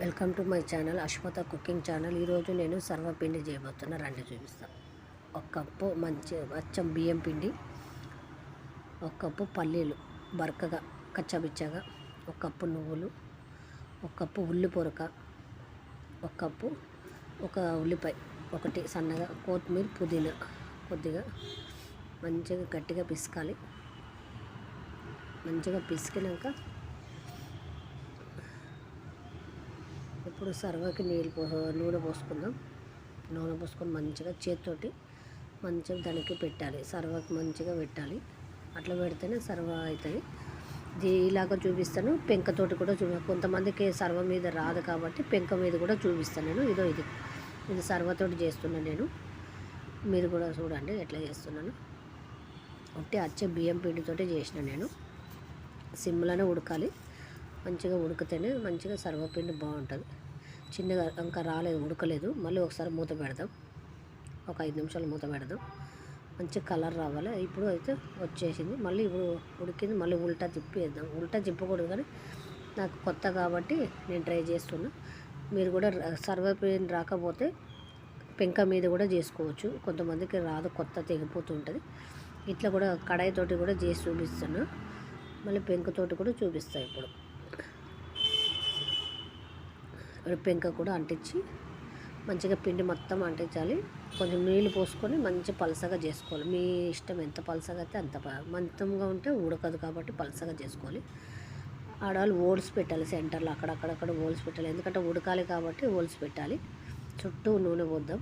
Welcome to my channel Ashwatha cooking channel. ఈరోజు నేను సర్వపిండి చేయబోతున్నా రండి చూపిస్తాను. ఒక కప్పు మంచి అచ్చం బియ్యం పిండి ఒక కప్పు పల్లీలు బరకగా కచ్చబిచ్చగా ఒక కప్పు నువ్వులు ఒక కప్పు ఉల్లి పొరక ఒక కప్పు ఒక ఉల్లిపాయ ఒకటి సన్నగా కొత్తిమీర పుదీనా కొద్దిగా మంచిగా గట్టిగా పిసకాలి. మంచిగా పిసికినాక ఇప్పుడు సర్వకి నీళ్ళు పో నూనె పోసుకుందాం. నూనె పోసుకొని మంచిగా చేతితోటి మంచిగా దానికి పెట్టాలి. సర్వకి మంచిగా పెట్టాలి. అట్లా పెడితేనే సర్వ అవుతుంది. ఇది ఇలాగ చూపిస్తాను. పెంకతోటి కూడా చూ కొంతమందికి సర్వ మీద రాదు కాబట్టి పెంక మీద కూడా చూపిస్తాను నేను. ఇదో ఇది. ఇది సర్వతోటి చేస్తున్నాను నేను. మీరు కూడా చూడండి ఎట్లా చేస్తున్నాను. ఒకటి అచ్చే బియ్యం పిండితోటి చేసిన నేను. సిమ్లోనే ఉడకాలి. మంచిగా ఉడికితేనే మంచిగా సర్వపిండి బాగుంటుంది. చిన్నగా ఇంకా రాలేదు ఉడకలేదు. మళ్ళీ ఒకసారి మూత పెడదాం. ఒక ఐదు నిమిషాలు మూత పెడదాం. మంచి కలర్ రావాలి. ఇప్పుడు అయితే వచ్చేసింది. మళ్ళీ ఇప్పుడు ఉడికింది. మళ్ళీ ఉల్టా తిప్పి వేద్దాం ఉల్టా తిప్పకూడదు కానీ నాకు కొత్త కాబట్టి నేను ట్రై చేస్తున్నా. మీరు కూడా సర్వపిండి రాకపోతే పెంక మీద కూడా చేసుకోవచ్చు. కొంతమందికి రాదు. కొత్త తెగిపోతుంటుంది ఇట్లా కూడా కడాయితోటి కూడా చేసి చూపిస్తున్నా. మళ్ళీ పెంకుతోటి కూడా చూపిస్తాను ఇప్పుడు. పెంక కూడా అంటించి మంచిగా పిండి మొత్తం అంటించాలి. కొంచెం నీళ్ళు పోసుకొని మంచి పలసగా చేసుకోవాలి. మీ ఇష్టం ఎంత పలసగా అయితే అంత మంతంగా ఉంటే ఉడకదు కాబట్టి పలసగా చేసుకోవాలి. ఆడవాళ్ళు ఓల్స్ పెట్టాలి సెంటర్లో అక్కడక్కడక్కడ ఓల్స్ పెట్టాలి. ఎందుకంటే ఉడకాలి కాబట్టి ఓల్స్ పెట్టాలి. చుట్టూ నూనె పోద్దాం.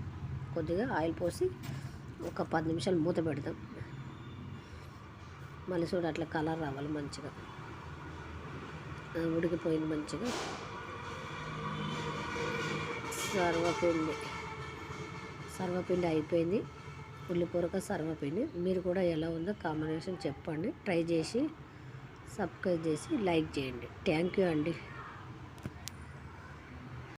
కొద్దిగా ఆయిల్ పోసి ఒక పది నిమిషాలు మూత పెడదాం. మళ్ళీ చూడ అట్లా కలర్ రావాలి మంచిగా. ఉడికిపోయింది మంచిగా. సర్వపిండి. సర్వపిండి అయిపోయింది. ఉల్లిపొరక సర్వపిండి. మీరు కూడా ఎలా ఉందో కాంబినేషన్ చెప్పండి. ట్రై చేసి సబ్స్క్రైబ్ చేసి లైక్ చేయండి. థ్యాంక్ యూ అండి.